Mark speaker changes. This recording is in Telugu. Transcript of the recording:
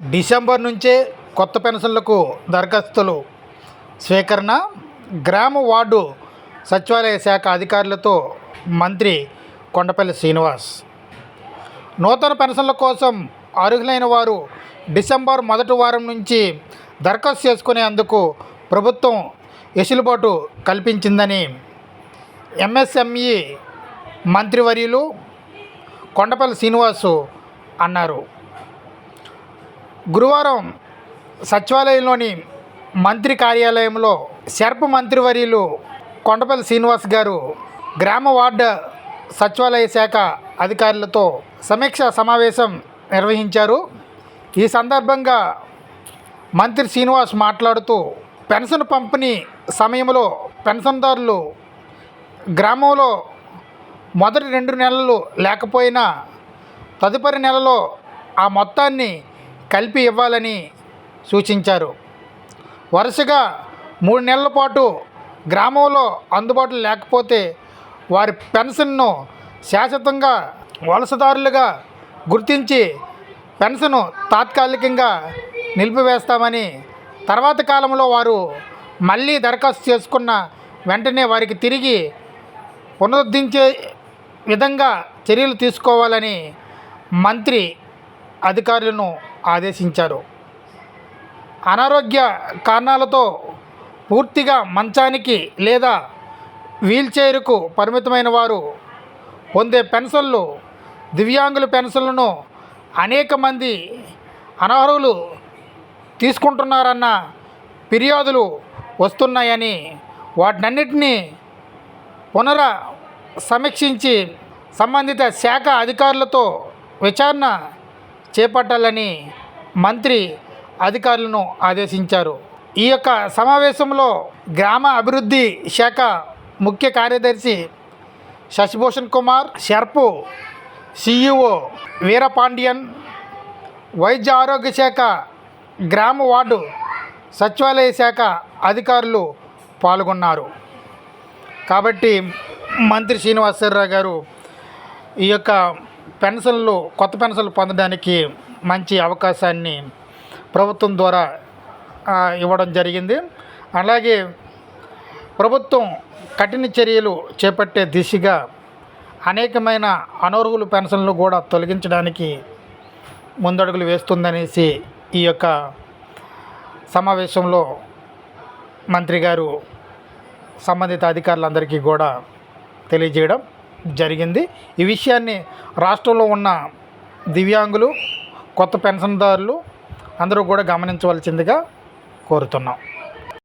Speaker 1: డిసెంబర్ నుంచే కొత్త పెన్షన్లకు దరఖాస్తులు. స్వీకరణ గ్రామ వార్డు సచివాలయ శాఖ అధికారులతో మంత్రి కొండపల్లి శ్రీనివాస్. నూతన పెన్షన్ల కోసం అర్హులైన వారు డిసెంబర్ మొదటి వారం నుంచి దరఖాస్తు చేసుకునేందుకు ప్రభుత్వం వెసులుబాటు కల్పించిందని ఎంఎస్ఎంఈ మంత్రివర్యులు కొండపల్లి శ్రీనివాసు అన్నారు. గురువారం సచివాలయంలోని మంత్రి కార్యాలయంలో శర్ప మంత్రివర్యులు కొండపల్లి శ్రీనివాస్ గారు గ్రామ వార్డు సచివాలయ శాఖ అధికారులతో సమీక్ష సమావేశం నిర్వహించారు. ఈ సందర్భంగా మంత్రి శ్రీనివాస్ మాట్లాడుతూ పెన్షన్ పంపిణీ సమయంలో పెన్షన్దారులు గ్రామంలో మొదటి రెండు నెలలు లేకపోయినా తదుపరి నెలలో ఆ మొత్తాన్ని కలిపి ఇవ్వాలని సూచించారు. వరుసగా మూడు నెలల పాటు గ్రామంలో అందుబాటులో లేకపోతే వారి పెన్షన్ను శాశ్వతంగా వలసదారులుగా గుర్తించి పెన్షన్ తాత్కాలికంగా నిలిపివేస్తామని తర్వాత కాలంలో వారు మళ్ళీ దరఖాస్తు చేసుకున్న వెంటనే వారికి తిరిగి పునరుద్ధరించే విధంగా చర్యలు తీసుకోవాలని మంత్రి అధికారులను ఆదేశించారు. అనారోగ్య కారణాలతో పూర్తిగా మంచానికి లేదా వీల్చైర్కు పరిమితమైన వారు పొందే పెన్షన్లు దివ్యాంగుల పెన్షన్లను అనేక మంది అనర్హులు తీసుకుంటున్నారన్న ఫిర్యాదులు వస్తున్నాయని వాటినన్నిటినీ పునర సమీక్షించి సంబంధిత శాఖ అధికారులతో విచారణ చేపట్టాలని మంత్రి అధికారులను ఆదేశించారు. ఈ యొక్క సమావేశంలో గ్రామ అభివృద్ధి శాఖ ముఖ్య కార్యదర్శి శశిభూషణ్ కుమార్ షర్పు సిఇఓ వీరపాండియన్ వైద్య ఆరోగ్య శాఖ గ్రామ వార్డు సచివాలయ శాఖ అధికారులు పాల్గొన్నారు. కాబట్టి మంత్రి శ్రీనివాసరావు గారు ఈ యొక్క పెన్షన్లు కొత్త పెన్షన్లు పొందడానికి మంచి అవకాశాన్ని ప్రభుత్వం ద్వారా ఇవ్వడం జరిగింది. అలాగే ప్రభుత్వం కఠిన చర్యలు చేపట్టే దిశగా అనేకమైన అనర్హులు పెన్షన్లు కూడా తొలగించడానికి ముందడుగులు వేస్తుందనేసి ఈ యొక్క సమావేశంలో మంత్రి గారు సంబంధిత అధికారులందరికీ కూడా తెలియజేయడం జరిగింది. ఈ విషయాన్ని రాష్ట్రంలో ఉన్న దివ్యాంగులు కొత్త పెన్షన్దారులు అందరూ కూడా గమనించవలసిందిగా కోరుతున్నాం.